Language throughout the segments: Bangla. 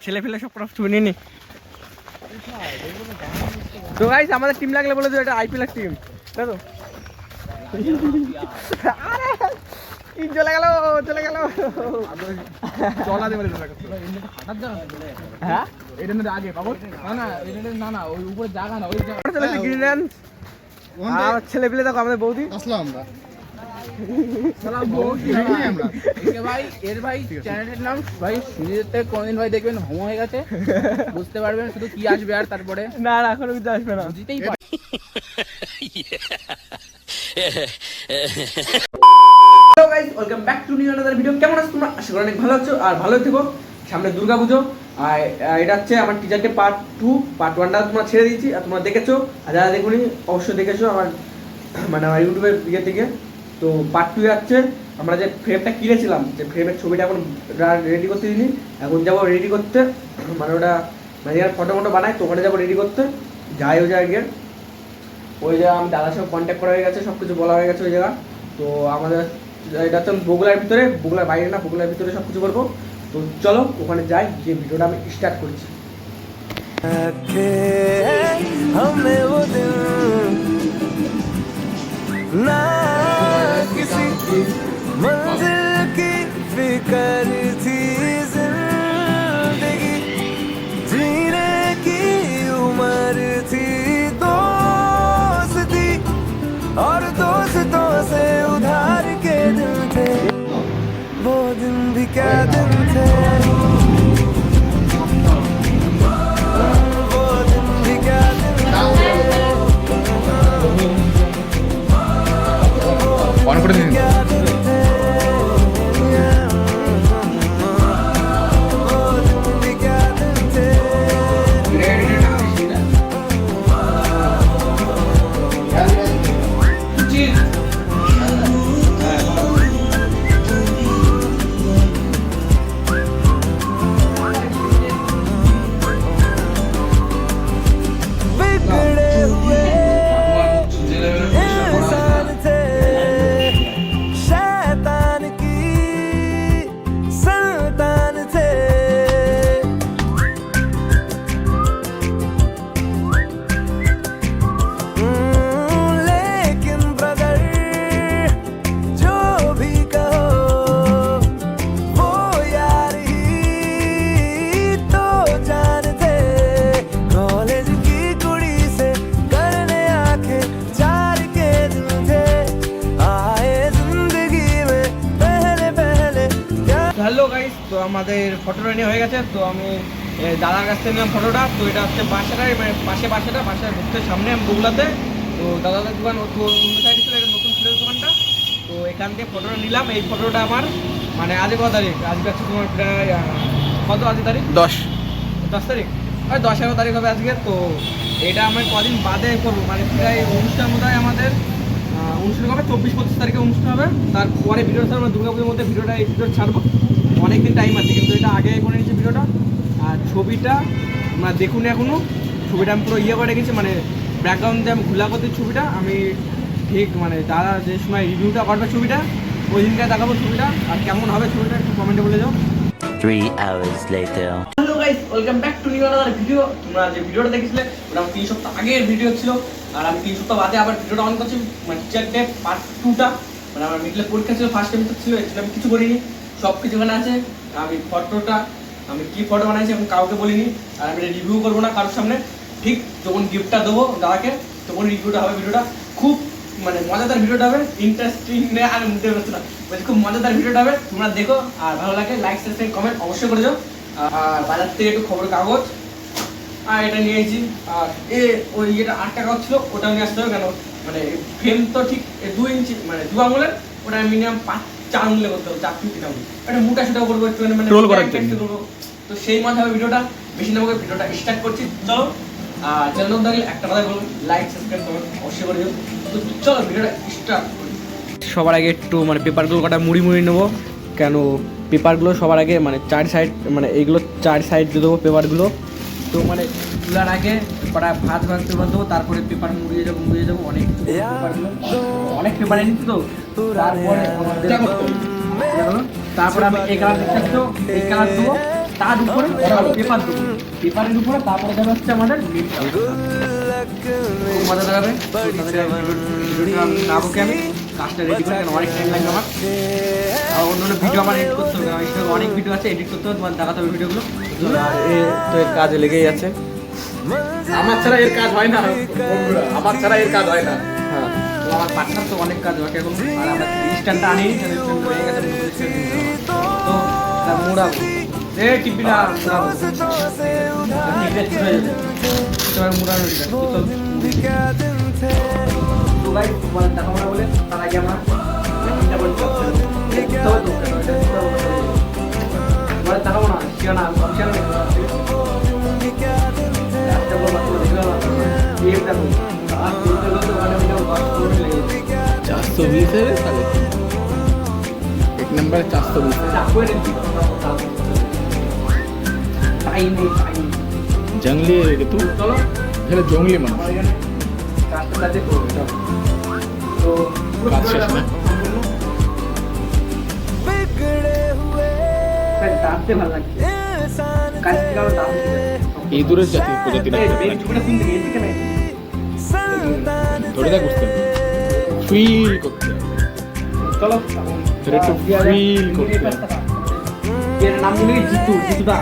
ফেলে তো আমাদের টিম লাগলে বলে দিও এটা আইপিএল টিম তাই তো চলে গেল চলে গেল। চলা দেবে হ্যাঁ? এটা না আগে পাবো না না এটা না না ওই উপরে জায়গা না ওই জায়গা। চলে গ্রিনল্যান্ড আর ছেলে পেলে দেখো আমাদের বৌদি। আসলাম আমরা। সালাম বউ কি দেখি আমরা। একে ভাই এর ভাই চ্যানেলের নাম ভাই ভাই দেখবেন হোম হয়ে গেছে। বুঝতে পারবেন শুধু কি আসবে আর তারপরে। না না এখনও কিছু আসবে না। Welcome back to new another video কেমন আছো তোমরা? আশা করি অনেক ভালো আছো। আর ভালোই থেকো। সামনে দুর্গা পুজো। আর এটা হচ্ছে আমার teacher day part two part ওয়ানটা তোমরা ছেড়ে দিয়েছি। আর তোমরা দেখেছ, আর যারা দেখুনি, অবশ্যই দেখেছ আমার মানে আমার ইউটিউবের ইয়ে থেকে। তো পার্ট টু যাচ্ছে আমরা যে ফ্রেমটা কিনেছিলাম, যে ফ্রেমের ছবিটা এখন রেডি করতে দিইনি। এখন যাব রেডি করতে মানে ওটা মানে ফটো মটো বানায়, তো ওখানে যাব রেডি করতে। যাই ও জায়গায় ওই জায়গা আমি দাদার সঙ্গে কন্ট্যাক্ট করা হয়ে গেছে সব কিছু বলা হয়ে গেছে ওই জায়গা তো আমাদের এটা হচ্ছে বগুলার ভিতরে বগুলার বাইরে না বগুলার ভিতরে সব কিছু করবো তো চলো ওখানে যাই গিয়ে ভিডিওটা আমি স্টার্ট করছি हमें वो दिन ना किसी मंजिल की फिकर 的名 ফটোটা নিয়ে হয়ে গেছে তো আমি দাদার কাছ থেকে নিলাম ফটোটা তো এটা হচ্ছে বাসাটাই মানে পাশে বাসাটা বাসার ঢুকতে সামনে আমি বগুলাতে তো দাদাদের দোকান অন্য সাইডে ছিল এটা নতুন ছিল দোকানটা। তো এখান থেকে ফটোটা নিলাম এই ফটোটা আমার মানে আজকে কত তারিখ? আজকে হচ্ছে তোমার প্রায় কত আজকে তারিখ? দশ। দশ তারিখ? ওই দশ এগারো তারিখ হবে আজকে তো এটা আমি কদিন বাদে করব মানে প্রায় অনুষ্ঠান বোধ আমাদের অনুষ্ঠান হবে চব্বিশ পঁচিশ তারিখে অনুষ্ঠান হবে। তারপরে ভিডিও ছাড়বো দুর্গা পুজোর মধ্যে ভিডিওটা এই ভিডিও ছাড়বো। অনেক দিন টাইম আছে কিন্তু এটা আগে করে নিয়েছি ভিডিওটা। আর ছবিটা তোমরা দেখুন এখনও। ছবিটা আমি পুরো ইয়ে করে রেখেছি মানে ব্যাকগ্রাউন্ড দিয়ে আমি ঘোলা করতে ছবিটা। আমি ঠিক মানে দাদা যে সময় রিভিউটা করবে ছবিটা ওই দিনটা দেখাবো ছবিটা। আর কেমন হবে ছবিটা একটু কমেন্টে বলে যাও Three hours later. Hello guys welcome back to new another video তোমরা যে ভিডিওটা দেখেছিলে ওটা আমার তিন সপ্তাহ আগের ভিডিও ছিল। আর আমি তিন সপ্তাহ বাদে আবার ভিডিওটা অন করছি মানে টিচার ডে পার্ট টুটা মানে আমার মিডলে পরীক্ষা ছিল ফার্স্ট সেমিস্টার ছিল এর জন্য আমি কিছু করিনি। সব কিছু এখানে আছে। আমি ফটোটা, আমি কি ফটো বানাইছি এখন কাউকে বলিনি, আর আমি রিভিউ করব না কারোর সামনে। ঠিক যখন গিফটটা দেবো দাদাকে, তখন রিভিউটা হবে ভিডিওটা। খুব মানে মজাদার ভিডিওটা হবে ইন্টারেস্টিং নেই আর মুখে বেরোচ্ছে না। বলছি, খুব মজাদার ভিডিওটা হবে, তোমরা দেখো, আর ভালো লাগে লাইক সাবস্ক্রাইব কমেন্ট অবশ্যই করে যাও আর বাজার থেকে একটু খবর কাগজ, আর এটা নিয়েছি আর এ, ওই যেটা আট টাকা ছিল ওটাও নিয়ে আসতে হবে কেন? মানে ফ্রেম তো ঠিক এ দু ইঞ্চি মানে দু আঙুলের ওটা মিনিমাম পাঁচ চার আঙুলে করতে হবে ফিট আঙুল এটা মোটা সোটা করব একটু মানে Roll করার একটু জন্য। তো সেই মাথায় ভিডিওটা বেশি না ভিডিওটা স্টার্ট করছি। চলো আর চ্যানেল থাকলে একটা কথা বলুন লাইক সাবস্ক্রাইব করুন অবশ্যই করে তো চলো ভিডিওটা স্টার্ট সবার আগে একটু মানে পেপারগুলো কটা মুড়ি মুড়ি নেব। কেন পেপারগুলো সবার আগে মানে চার সাইড মানে এইগুলো চার সাইড দিয়ে দেবো পেপারগুলো। তো মানে তোলার আগে কটা ভাত ভাত পেপার তারপরে পেপার মুড়িয়ে যাব মুড়িয়ে যাব অনেক অনেক পেপার এনেছি তো। তারপরে দেখো, তারপরে আমি এই কালার দেখতে পাচ্ছ, এই কালার দেবো তার উপরে পেপার দেবো। পেপারের উপরে তারপরে দেওয়া হচ্ছে আমাদের মজা লাগাবে ভিডিওটা আমি কাজটা রেডি করে অনেক টাইম লাগবে আমার। আর অন্য অন্য ভিডিও আমার এডিট করতে হবে। আমার অনেক ভিডিও আছে এডিট করতে হবে তোমার দেখাতে হবে ভিডিওগুলো তো কাজে লেগেই আছে। আমার ছাড়া এর কাজ হয় না। বন্ধুরা আমার ছাড়া এর কাজ হয় না। হ্যাঁ। তো আমার পার্টনার তো অনেক কাজ বাকি এখন আর আমরা স্ট্যান্ডটা আনি হয়ে গেছে তো মোড়াবো এ টিপি না মোড়াবো টিপে ছুটে যাবে। তোমার মোড়ানো তো ভাই তোমার দেখা মোড়া বলে তার আগে আমরা তোমার দেখাবো না। শিখা না? অপশন ચારસો વીસ હે સાલે એક નંબર ચારસો વીસ જંગલી તું એટલે જંગલી મને কাজ শেষ না ইঁদুরের জাতীয় প্রজাতি ধরে দেখ বুঝতে ফিল করতে চলো। একটু ফিল করতে এর নাম জিতু জিতুদা।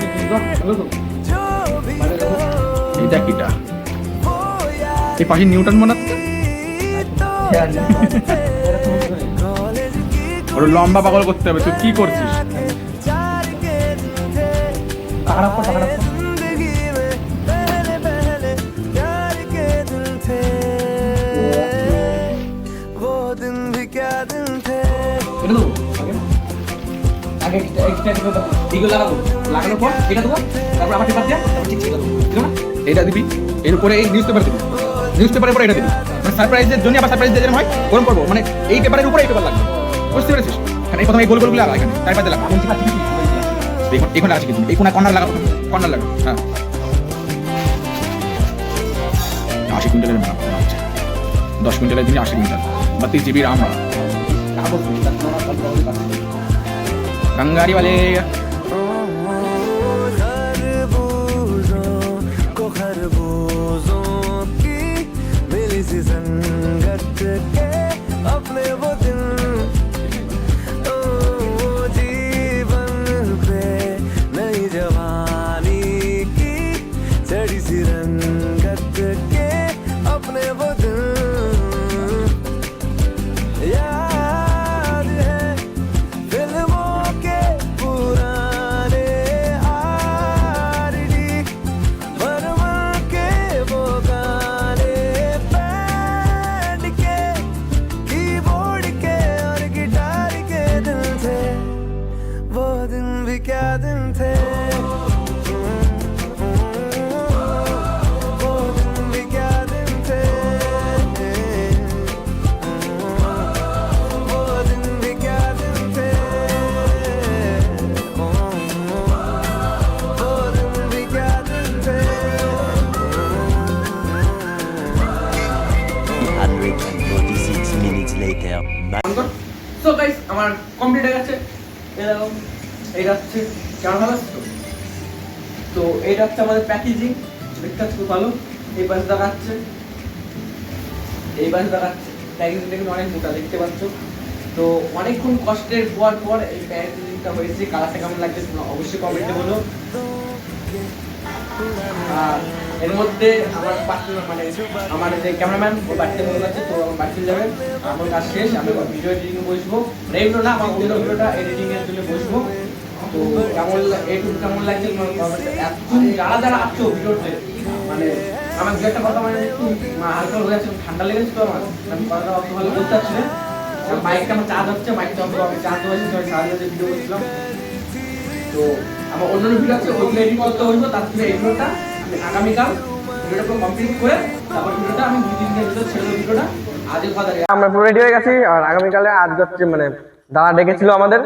জিতুদা? এটা কিটা? এই পাশে নিউটন মনে ওটা লম্বা পাগল করতে হবে তুই কি করছিস? টাকা রাখো টাকা রাখো আগে এগুলো লাগাবো। লাগানোর পর এটা দেবো। তারপর আবার পেপার দিয়ে তারপর ঠিক দেবো। না? এটা দিবি। এর উপরে এই নিউজ পেপার দিবি। নিউজ পেপারের উপরে এটা দিবি। মানে সারপ্রাইজের জন্য আবার সারপ্রাইজ যেরকম হয় ওরকম করব। মানে এই পেপারের উপরে এই পেপার লাগবে। বুঝতে পেরেছিস? এখানে এই প্রথমে এই গোল গোলগুলো লাগা এখানে তার পাশে লাগা দেখুন এখন আছে কিন্তু। এই কোনা কর্নার লাগাবো। কর্নার লাগাবো। হ্যাঁ। আশি কুইন্টালের মনে দশ কুইন্টালের দিনে আশি কুইন্টাল। বত্রিশ জিবি রাম गंगारी वाले খুব ভালো এই পাশে দেখাচ্ছে। এই পাশে দেখাচ্ছে। প্যাকেজিংটা কিন্তু অনেক মোটা, দেখতে পাচ্ছ? তো অনেকক্ষণ কষ্টের পর পর এই প্যাকেজিংটা হয়েছে। কালারটা কেমন লাগছে অবশ্যই কমেন্টে বলো। আর এর মধ্যে আমার পার্টনার মানে আমার যে ক্যামেরাম্যান ও বাড়িতে মনে আছে, তো আমার বাড়িতে যাবে। আমার কাজ শেষ, আমি ভিডিও এডিটিং বসবো। রেগুলো না, আমার অন্য ভিডিওটা এডিটিং এর জন্য বসবো। তো কেমন এইটুকু কেমন লাগছে তোমার comment এ। এতক্ষণ যারা যারা আসছো ভিডিওতে মানে আমার দু একটা কথা মানে একটু হালকা হয়ে আছে ঠান্ডা লেগেছে তো আমার। আমি কথাটা অত ভালো বলতে পারছি না। আমার চার্জ হচ্ছে আমি চার্জ ভিডিও করছিলাম। তো আমার ভিডিও আছে ওইগুলো এডিট করতে তার থেকে আমি আগামীকাল ভিডিওটা পুরো কমপ্লিট করে তারপর ভিডিওটা আমি দিনের ভিতরে ছেড়ে দেবো ভিডিওটা আজকে কথা আমরা পুরো রেডি হয়ে গেছি, আর আগামীকালে আজ হচ্ছে মানে দাদা ডেকেছিল আমাদের।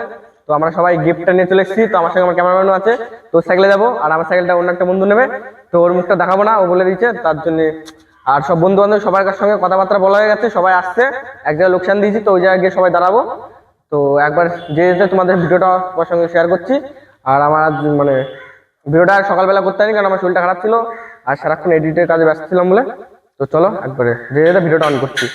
তো আমরা সবাই গিফটটা নিয়ে চলে এসেছি। তো আমার সঙ্গে আমার ক্যামেরাম্যানও আছে। তো সাইকেলে যাব। আর আমার সাইকেলটা অন্য একটা বন্ধু নেবে। তো ওর মুখটা দেখাবো না, ও বলে দিয়েছে, তার জন্য। আর সব বন্ধু বান্ধব সবার সঙ্গে কথাবার্তা বলা হয়ে গেছে, সবাই আসছে। এক জায়গায় লোকসান দিয়েছি, তো ওই জায়গায় গিয়ে সবাই দাঁড়াবো। তো একবার যে যেতে তোমাদের ভিডিওটা তোমার সঙ্গে শেয়ার করছি। আর আমার মানে ভিডিওটা সকালবেলা করতে হয়নি, কারণ আমার শরীরটা খারাপ ছিল। আর সারাক্ষণ এডিটের কাজে ব্যস্ত ছিলাম বলে। তো চলো, একবারে যে যেতে ভিডিওটা অন করছি।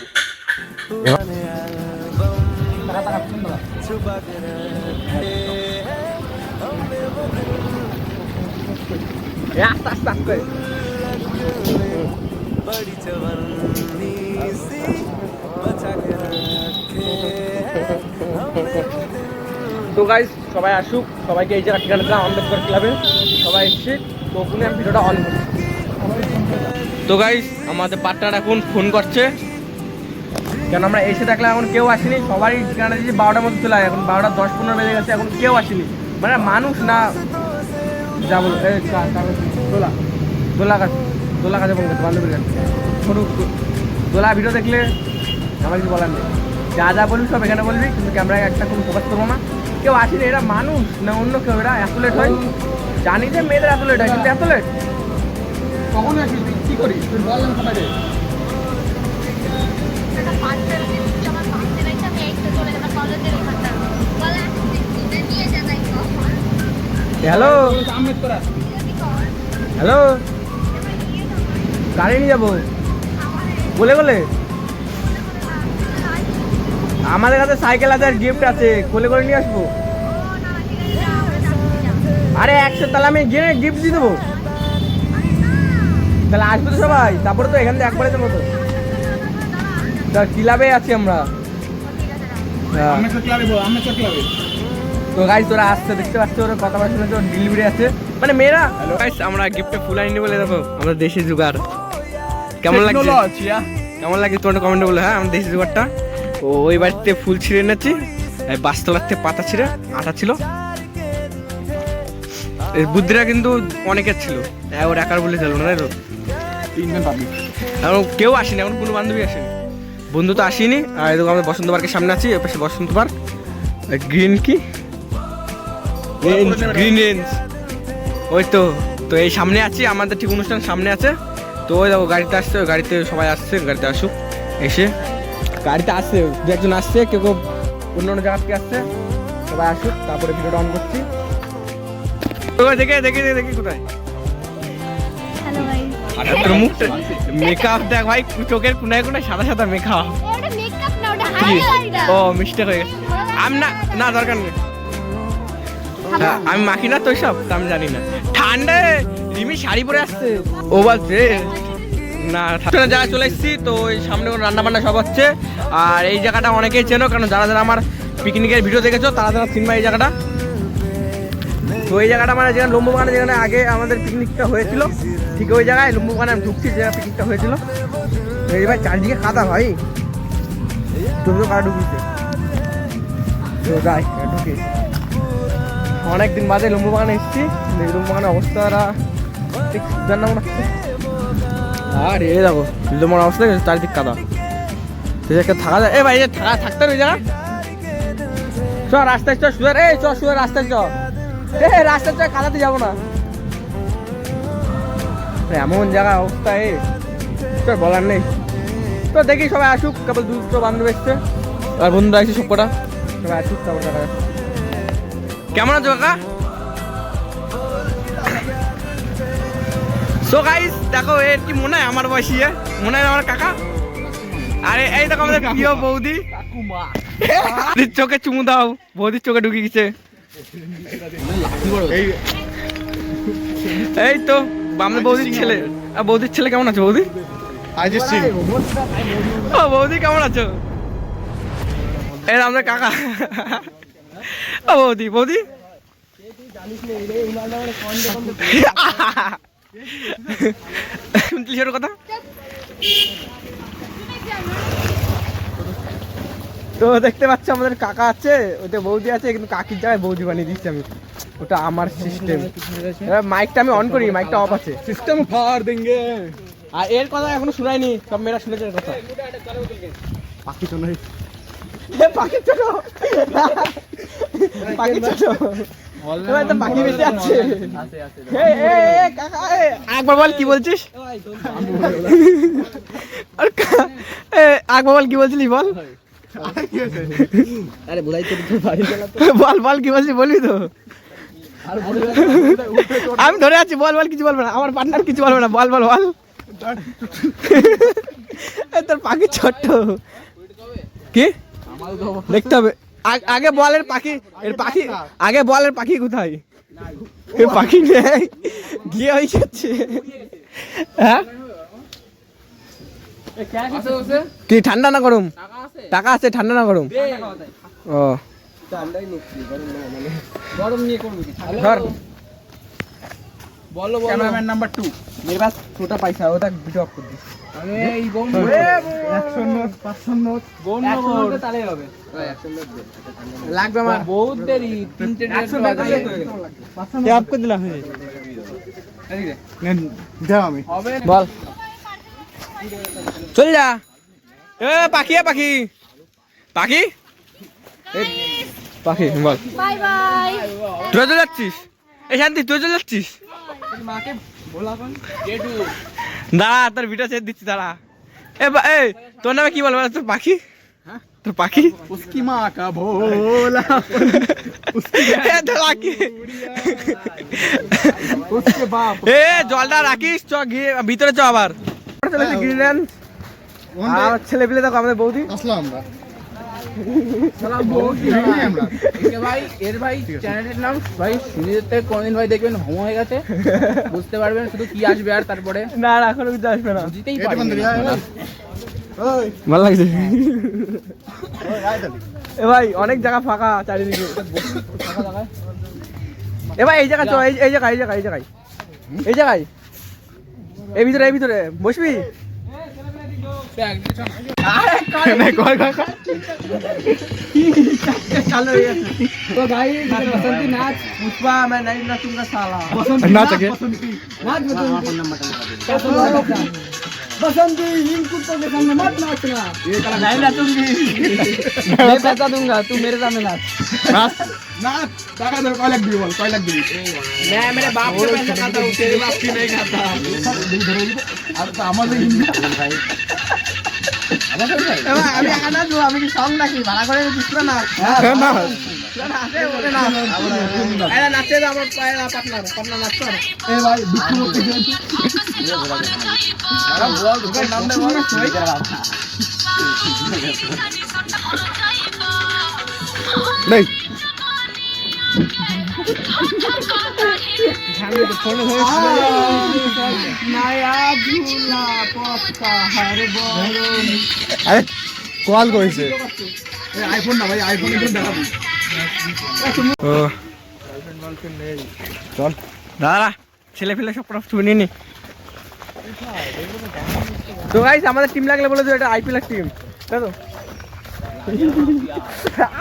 আস্তে আস্তে আস্তে बड़ी जवानी सी बचा के रखे हमने তো গাইস সবাই আসুক সবাইকে এই জায়গা ঠিকানা দিলাম আম্বেদকর ক্লাবে সবাই এসছে তো ওখানে আমি ভিডিওটা অন করছি তো গাইস আমাদের পার্টনার এখন ফোন করছে কেন আমরা এসে দেখলাম এখন কেউ আসেনি সবারই ঠিকানা দিয়েছি বারোটার মধ্যে চলে আসে। এখন বারোটা দশ পনেরো বেজে গেছে এখন কেউ আসেনি মানে মানুষ না যা বলো দোলা। দোলা কাছে দোলা কাছে করছে বান্ধবীর কাছে। ছোটো দোলা ভিডিও দেখলে আমার কিছু বলার নেই। যা যা বলবি সব এখানে বলবি কিন্তু ক্যামেরায় একটা কোনো ফোকাস করব না। কেউ আসেনি এরা মানুষ না অন্য কেউ এরা এত লেট হয়। জানি যে মেয়েদের এত লেট হয় কিন্তু এত লেট কখন আসিস তুই কী করিস? তুই বল না সবাই হ্যালো? হ্যালো? গাড়ি নিয়ে যাব। বলে বলে? আমাদের কাছে সাইকেল আছে আর গিফট আছে। কোলে করে নিয়ে আসব। আরে, একশো তাহলে আমি গিয়ে গিফট দিয়ে দেবো। তাহলে আসবে তো সবাই। তারপরে তো এখান থেকে একবারে যাব তো তা ক্লাবে আছি আমরা? হ্যাঁ। তো গাইস তোরা আসছে দেখতে পাচ্ছ ওরা কথা বলা শুনেছে ডেলিভারি আছে। মানে মেয়েরা গাইস আমরা গিফটে ফুল আনিনি বলে দেবো। আমরা দেশি জুগার কেমন লাগছে? কেমন লাগে তোমার কমেন্টে বলে হ্যাঁ আমার দেশি জুগারটা ও ওই বাড়িতে ফুল ছিঁড়ে এনেছি। থেকে পাতা ছিঁড়ে আটা ছিল। এই বুদ্ধিটা কিন্তু অনেকের ছিল। হ্যাঁ, ওর একার বলে চলবে না তাই তো? এখন কেউ আসেনি এখন কোনো বান্ধবী আসেনি। বন্ধু তো আসেনি। আর এদিকে আমাদের বসন্ত পার্কের সামনে আছি এর পাশে বসন্ত পার্ক। গ্রিন কি? গ্রিন রেঞ্জ ওই তো তো এই সামনে আছি আমাদের ঠিক অনুষ্ঠান সামনে আছে। তো ওই দেখো গাড়িতে আসছে ওই গাড়িতে সবাই আসছে গাড়িতে আসুক এসে। গাড়িতে আসছে দু একজন আসছে কেউ কেউ অন্য অন্য জায়গা থেকে আসছে। সবাই আসুক তারপরে ভিডিওটা অন করছি। দেখে দেখে দেখে দেখি কোথায়? তোর মুখটা মেকআপ দেখ ভাই চোখের কোনায় কোনায় সাদা সাদা মেকআপ ও মিস্টেক হয়ে গেছে। আমি না না দরকার নেই। আমি মাখি না তো সব আমি জানি না। ঠান্ডা রিমি শাড়ি পরে আসছে। ও বলছে না জায়গায় চলে এসেছি তো ওই সামনে রান্না বান্না সব হচ্ছে। আর এই জায়গাটা অনেকেই চেনো কারণ যারা যারা আমার পিকনিকের ভিডিও দেখেছ তারা তারা চিনবা এই জায়গাটা। তো এই জায়গাটা মানে যেখানে লম্বু বাগানে যেখানে আগে আমাদের পিকনিকটা হয়েছিল ঠিক ওই জায়গায় লম্বু বাগানে আমি ঢুকছি যে পিকনিকটা হয়েছিল। তো এইবার চারদিকে কাদা ভাই। তুমি তো কাদা ঢুকিয়েছে। তো যাই ঢুকি অনেকদিন বাদে লম্বু বাগানে এসেছি। লম্বু বাগানের অবস্থাটা ঠিক জানা মনে হচ্ছে। আর এ দেখো লম্বু বাগানের অবস্থা? চারিদিক কাদা। সেই জায়গায় থাকা যায় এ ভাই এ থাকা থাকতে ওই জায়গা চ রাস্তায় চ সুয়ার এই চ সুয়ার রাস্তায় চ এ রাস্তায় চ কাদাতে যাব না। এমন জায়গা অবস্থা এ। তো আর বলার নেই। তো দেখি সবাই আসুক, কেবল দুটো বান্ধব এসছে। আর বন্ধুরা এসে সব কটা সবাই আসুক, তারপর দেখা। কেমন আছো কাকা? সো গাইস দেখো এর কি মনে হয় আমার বয়সী? মনে হয় আমার কাকা? আরে, এই দেখো আমাদের প্রিয় বৌদি। চোখে চুমু দাও, বৌদির চোখে ঢুকে গেছে। এই তো, আমাদের বৌদির ছেলে আর বৌদির ছেলে কেমন আছে, বৌদি? ও, বৌদি কেমন আছো? এই আমাদের কাকা। ও বৌদি বৌদি? শুনছিস ওর কথা? তো দেখতে পাচ্ছ আমাদের কাকা আছে ওতে বৌদি আছে কিন্তু কাকির জায়গায় বৌদি বানিয়ে দিচ্ছি আমি। ওটা আমার সিস্টেম মাইকটা আমি অন করি মাইকটা অফ আছে। System fur দেঙ্গে। আর এর কথা এখনও শোনায়নি সব মেয়েরা শুনেছে এর কথা। পাখি তো নয় পাখি ছোট পাখি ছোট এবার তো পাখি বেঁচে আছে। এ, এ, এ, কাকা, এ, একবার বল কি বলছিস? আর একবার বল কি বলছিলি বল? বল বল কি বলছিস বলবি তো? আমি ধরে আছি বল বল কিছু বলবে না। আমার পার্টনার কিছু বলবে না। বল বল বল। তোর পাখি ছোট্ট। কি? দেখতে হবে। আগে বলের পাখি এর পাখি আগে বলের পাখি কোথায়? এর পাখি নেই। গিয়ে হয়ে যাচ্ছে হ্যাঁ? কি ঠান্ডা না গরম? টাকা আছে। ঠান্ডা না গরম? ও। গরম মানে বলো বলো। নাম্বার টু মেয়ে পাস ছোটা পয়সা ওটা ভিডিও অফ করে দিস। লাগবে আমার। বহুত দেরি তিনটে করে দিলাম বল। চল যা। এ পাখি পাখি। পাখি? পাখি বল। Bye bye. তুই চলে যাচ্ছিস? এই শান্তি তুই চলে যাচ্ছিস? দাঁড়া তোর ভিডিও ছেড়ে দিচ্ছি দাঁড়া। এ বা- এ তোর নামে কি বলব তোর পাখি? তোর পাখি? উসকি মা কা ভোলা। এ তোর পাখি। উসকে বাপ। এ জলটা রাখিস চ গিয়ে ভিতরে চ আবার। চলেছে গ্রিনল্যান্ড আর ছেলে পেলে দেখো আমাদের বৌদি। একে ভাই এর ভাই চ্যানেলের নাম। ভাই থেকে কোনদিন ভাই দেখবেন হোম হয়ে গেছে। বুঝতে পারবেন শুধু কি আসবে আর তারপরে। না না এখনও কিছু আসবে না। বুঝতেই ভালো লাগছে। এ ভাই অনেক জায়গা ফাঁকা চারিদিকে। এ ভাই এই জায়গা চল এই এই জায়গা এই জায়গা এই জায়গায়। এই জায়গায়। এই ভিতরে এই ভিতরে। বসবি? नहीं कोई कोई चालू हो गया तो भाई बसंती नाच पुष्पा मैं नहीं नाचूँगा साला बसंती नाच के नाच बसंती बसंती इनको तो देखना मत नाचना नहीं नाचूँगी मैं पैसा दूँगा तू मेरे सामने नाच नाच नाच ताका दर कोई लग दी बोल कोई लग दी मैं मेरे बाप के पैसा खाता हूँ तेरे बाप की नहीं खाता अब तो हमारे हिंदी আমি একা নাচবো আমি কি সং নাকি ভাড়া করে দিচ্ছ না না না নাচে আমার বল নেই আরে কল করেছে। আইফোন না ভাই আইফোন দেখাবি। ও। চল। দাদা ছেলে ফেলে সব ছবি নিয়ে নি। তো গাইস আমাদের টিম লাগলে বলে দিও এটা আইপিএল এর টিম তাই তো?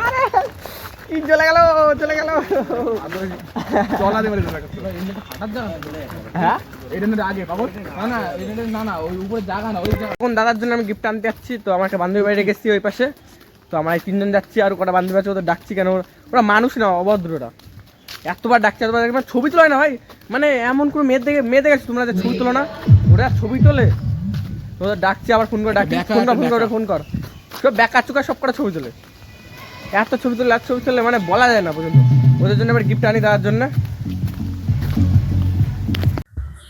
আরে। কি চলে গেল চলে গেল। চলা দে হ্যাঁ? না না না এটা না না ওই উপরে জায়গা ওই জায়গা। এখন দাদার জন্য আমি গিফট আনতে যাচ্ছি তো আমার একটা বান্ধবী বাড়ি রেখেছি ওই পাশে। তো আমরা এই তিনজন যাচ্ছি আর কটা বান্ধবী আছে ওদের ডাকছি কেন? ওরা- মানুষ না অভদ্রটা এতবার ডাকছে এতবার মানে ছবি তোলে না ভাই। মানে এমন কোনো মেয়ের দেখে মেয়ে দেখেছ তোমরা যে ছবি তোলো না ওরা ছবি তোলে। ওদের ডাকছি আবার ফোন করে ডাকছি বেকার ফোন কর ফোন করে ফোন কর। সব বেকা চুকা সব কটা ছবি তোলে। এত ছবি তুললে, এত ছবি তুললে মানে বলা যায় না পর্যন্ত। ওদের জন্য এবার গিফট আনি দেওয়ার জন্য।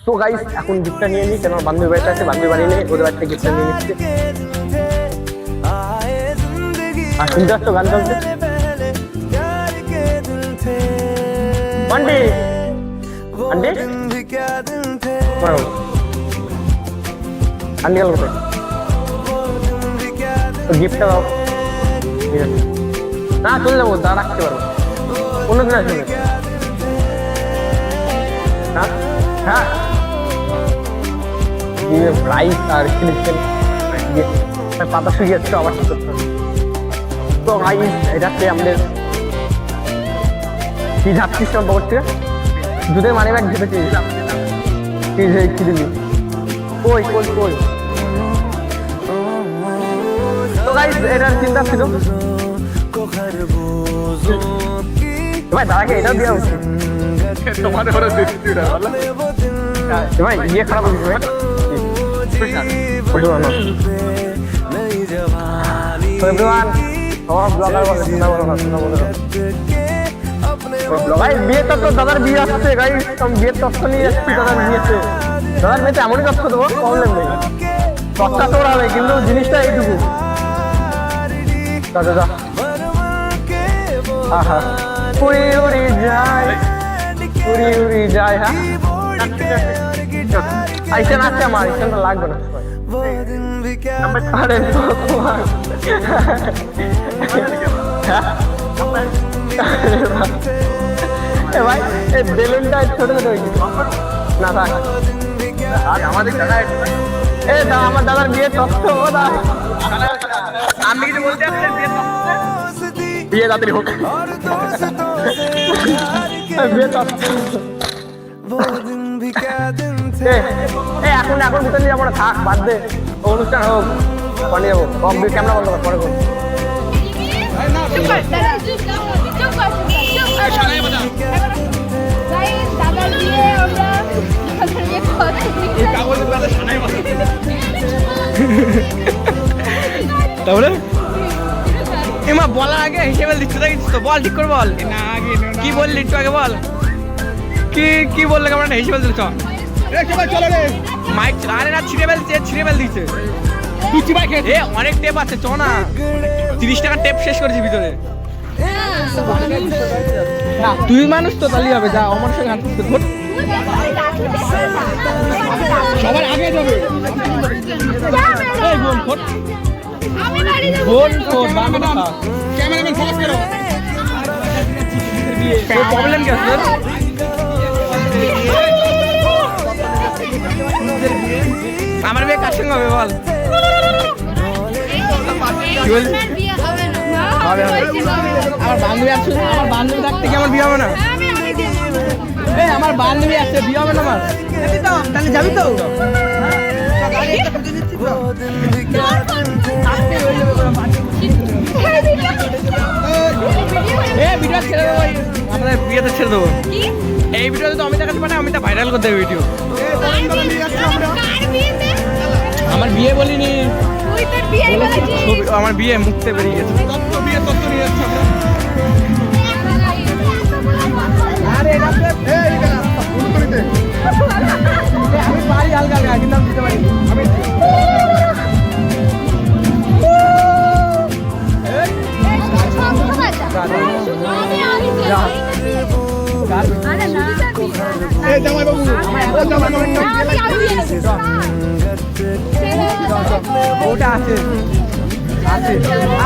তো গাইস এখন গিফটটা নিয়ে নিই কেন বান্ধবী বাড়িতে আছে? বান্ধবী বাড়ি নিয়ে ওদের বাড়িতে গিফটটা নিয়ে নিচ্ছি। গিফট গিফটটা না, চলে যাব তা রাখতে পারব। অন্য দিন আসবে হ্যাঁ? হ্যাঁ? দিয়ে রাইস আর চিলি হ্যাঁ, পাতা শুয়ে যাচ্ছে, আবার ঠিক করতে হবে তো ভাই এটাতে আমাদের কি ঝাপছিস সম্পর্ক হচ্ছে? দুধের মানে ব্যাগ ঢেপেছিস তুই যে কি দিলি? কই কই কই? তো গাইস এটার চিন্তা ছিল হ্যাঁ, ইয়ে ভাই দাদাকে এটাও দেওয়া উচিত তোমার ইয়ে খারাপ দাদার বিয়ে আসছে ভাই বিয়ের তত্ত্ব নিয়ে এসছি দাদার বিয়েতে। দাদার বিয়েতে এমনই তত্ত্ব দেবো প্রবলেম নেই। তত্ত্বা তোর হবে কিন্তু জিনিসটা এইটুকু। দাদা আহা উড়ে উড়ে যায়। উড়ে উড়ে যায় হ্যাঁ? আইসেন আছে আমার আইসেন তো লাগবে না আরে ভাই এই বেলুনটা ছোট ছোট না থাক। আমাদের দাদা এ দাদা আমার দাদার বিয়ে তত্ত্ব আমি কিছু বলতে বিয়ে তাড়াতাড়ি হোক। বিয়ে এখন এখন ভিতরে যাব না, থাক, বাদ দে। অনুষ্ঠান হোক পরে যাব কম দিয়ে ক্যামেরা বন্ধ কর পরে করব তাহলে? এমা বলার আগে হিসেবে দিচ্ছ তাই তো বল ঠিক করে বল। কি বললি একটু আগে বল। কি কি বললে কেমন একটা হিসেবে দিচ্ছ মাইক আরে না ছিঁড়ে ফেলছে ছিঁড়ে ফেল দিচ্ছে এ অনেক টেপ আছে চ না। তিরিশ টাকার টেপ শেষ করেছি ভিতরে। তুই মানুষ তো তাহলেই হবে যা আমার সঙ্গে হাঁট সবার আগে যাবে। ক্যামেরাম্যান ফোকাস করো। প্রবলেম কি আমার বিয়ে কার সঙ্গে হবে বল? হবে। আমার বান্ধবী আছে আমার বান্ধবী থাকতে কি আমার বিয়ে হবে না? এই আমার বান্ধবী আছে বিয়ে হবে না আমার? তাহলে যাবি তো? ভিডিও ছেড়ে দেবো এই ভিডিওতে তো আমি দেখাতে পারি আমি ভাইরাল করতে ভিডিও আমার বিয়ে বলিনি আমার বিয়ে মুখতে বেরিয়ে গেছে আরে হালকা হালকা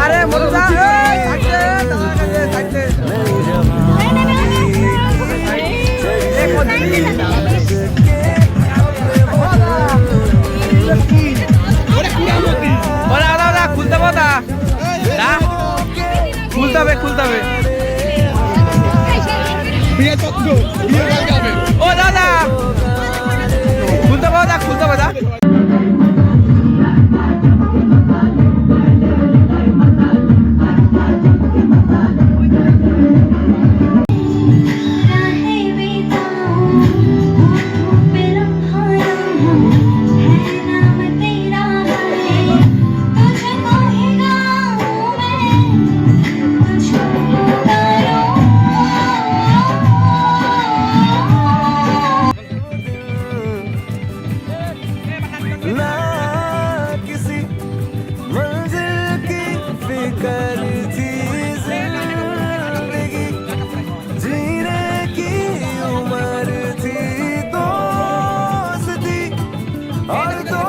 আরে থাকতে ওরা খুলতে হবে খুলতে হবে। দাদা 爱的、